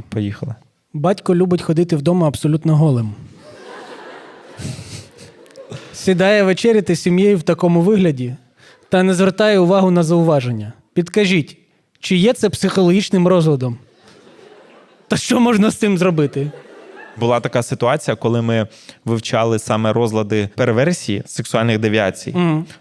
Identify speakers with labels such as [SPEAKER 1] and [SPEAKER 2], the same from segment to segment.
[SPEAKER 1] Поїхали.
[SPEAKER 2] Батько любить ходити вдома абсолютно голим. Сідає вечеряти з сім'єю в такому вигляді та не звертає увагу на зауваження. Підкажіть, чи є це психологічним розладом? Та що можна з цим зробити?
[SPEAKER 1] Була така ситуація, коли ми вивчали саме розлади перверсії сексуальних девіацій.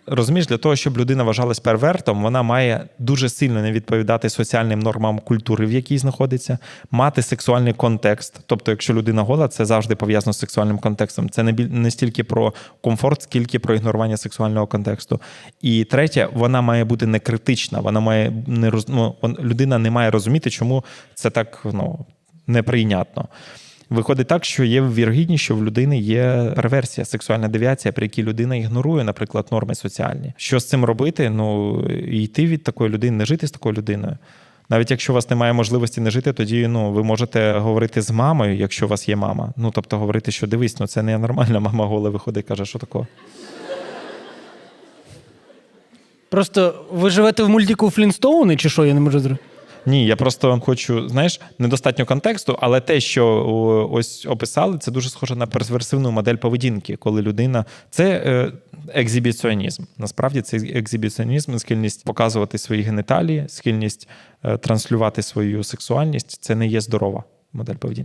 [SPEAKER 1] Розумієш, для того, щоб людина вважалась первертом, вона має дуже сильно не відповідати соціальним нормам культури, в якій знаходиться, мати сексуальний контекст. Тобто, якщо людина гола, це завжди пов'язано з сексуальним контекстом. Це не біль не стільки про комфорт, скільки про ігнорування сексуального контексту. І третє, вона має бути не критична. Вона має не роз... ну, людина не має розуміти, чому це так ну, неприйнятно. Виходить так, що є вірогідність, що в людини є перверсія, сексуальна девіація, при якій людина ігнорує, наприклад, норми соціальні. Що з цим робити? Ну йти від такої людини, не жити з такою людиною. Навіть якщо у вас немає можливості не жити, тоді ну ви можете говорити з мамою, якщо у вас є мама. Ну тобто говорити, що дивись, ну це не нормальна мама голе виходить, каже, що такого.
[SPEAKER 2] Просто ви живете в мультику Флінстоуни, чи що, я не можу зрозуміти?
[SPEAKER 1] Ні, я просто хочу, знаєш, недостатньо контексту, але те, що ось описали, це дуже схоже на перверсивну модель поведінки, коли людина це е, екзибіціонізм. Насправді це екзибіціонізм, схильність показувати свої геніталії, схильність е, транслювати свою сексуальність. Це не є здорова модель поведінки.